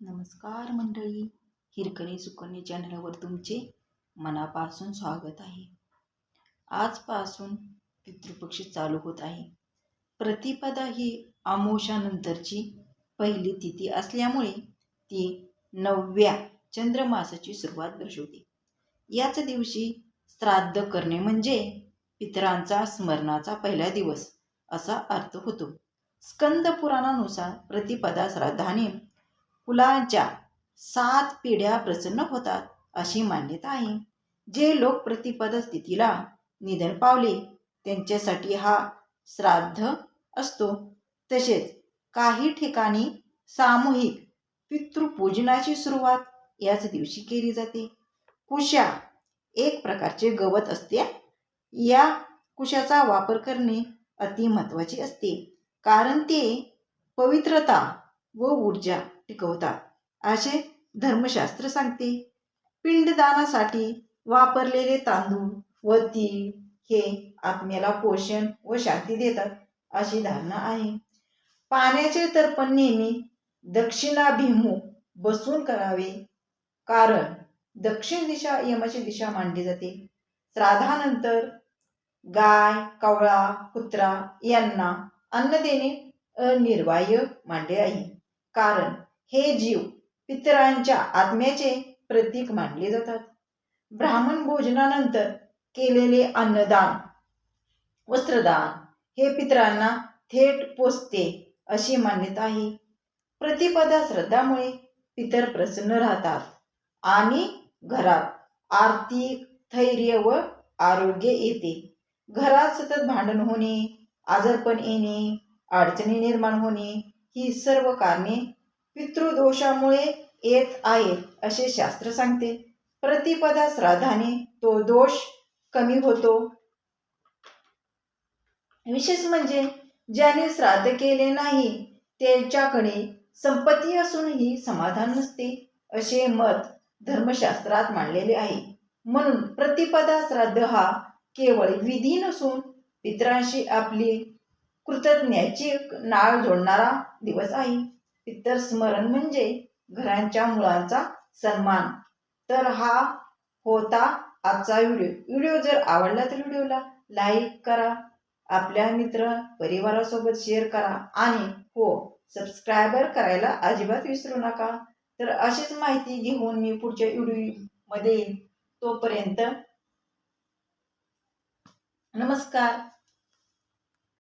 नमस्कार मंडळी हिरकणी सुकणी चॅनलवर तुमचे मनापासून स्वागत आहे. आजपासून पितृपक्ष चालू होत आहे. प्रतिपदा ही आमोशानंतरची पहिली तिथी असल्यामुळे ती नवव्या चंद्रमासाची सुरुवात दर्शवते. याच दिवशी श्राद्ध करणे म्हणजे पितरांचा स्मरणाचा पहिला दिवस असा अर्थ होतो. स्कंद पुराणानुसार प्रतिपदा श्राद्धाने कुलांच्या सात पिढ्या प्रसन्न होतात अशी मान्यता आहे. जे लोक प्रतिपद स्थितीला निधन पावले त्यांच्यासाठी हा श्राद्ध असतो. तसेच काही ठिकाणी सामूहिक पितृपूजनाची सुरुवात याच दिवशी केली जाते. कुशा एक प्रकारचे गवत असते. या कुशाचा वापर करणे अति महत्त्वाचे असते. कारण ते पवित्रता व ऊर्जा टिकवतात. असे धर्मशास्त्र सांगते. पिंडदानासाठी वापरलेले तांदूळ व तीळ हे आत्म्याला पोषण व शांती देतात अशी धारणा आहे. पाण्याचे तर्पण नेहमी दक्षिणाभिमुख बसून करावे कारण दक्षिण दिशा यमाची दिशा मांडली जाते. श्राद्धानंतर गाय कवळा कुत्रा यांना अन्न देणे अनिर्वाह्य मांडले आहे. कारण हे जीव पितरांच्या आत्म्याचे प्रतीक मानले जातात. ब्राह्मण भोजनानंतर केलेले अन्नदान वस्त्रदान हे पितरांना थेट पोचते अशी मान्यता आहे. प्रतिपदा श्रद्धामुळे पितर प्रसन्न राहतात आणि घरात आर्थिक धैर्य व आरोग्य येते. घरात सतत भांडण होणे आजारपण येणे अडचणी निर्माण होणे ही सर्व कारणे पितृदोषामुळे येत आहेत असे शास्त्र सांगते. प्रतिपदा श्राद्धाने तो दोष कमी होतो. विशेष म्हणजे ज्याने श्राद्ध केले नाही त्यांच्याकडे संपत्ती असूनही समाधान नसते असे मत धर्मशास्त्रात मांडलेले आहे. म्हणून प्रतिपदा श्राद्ध हा केवळ विधी नसून पितरांशी आपली कृतज्ञाची नाळ जोडणारा दिवस आहे. पितर स्मरण म्हणजे घरांच्या मुळांचा सन्मान. तर हा होता आजचा व्हिडिओ. व्हिडिओ जर आवडला तर व्हिडिओला लाईक करा आपल्या मित्र परिवारासोबत शेअर करा आणि हो सबस्क्रायबर करायला अजिबात विसरू नका. तर अशीच माहिती घेऊन मी पुढच्या व्हिडिओमध्ये येईन. तोपर्यंत नमस्कार.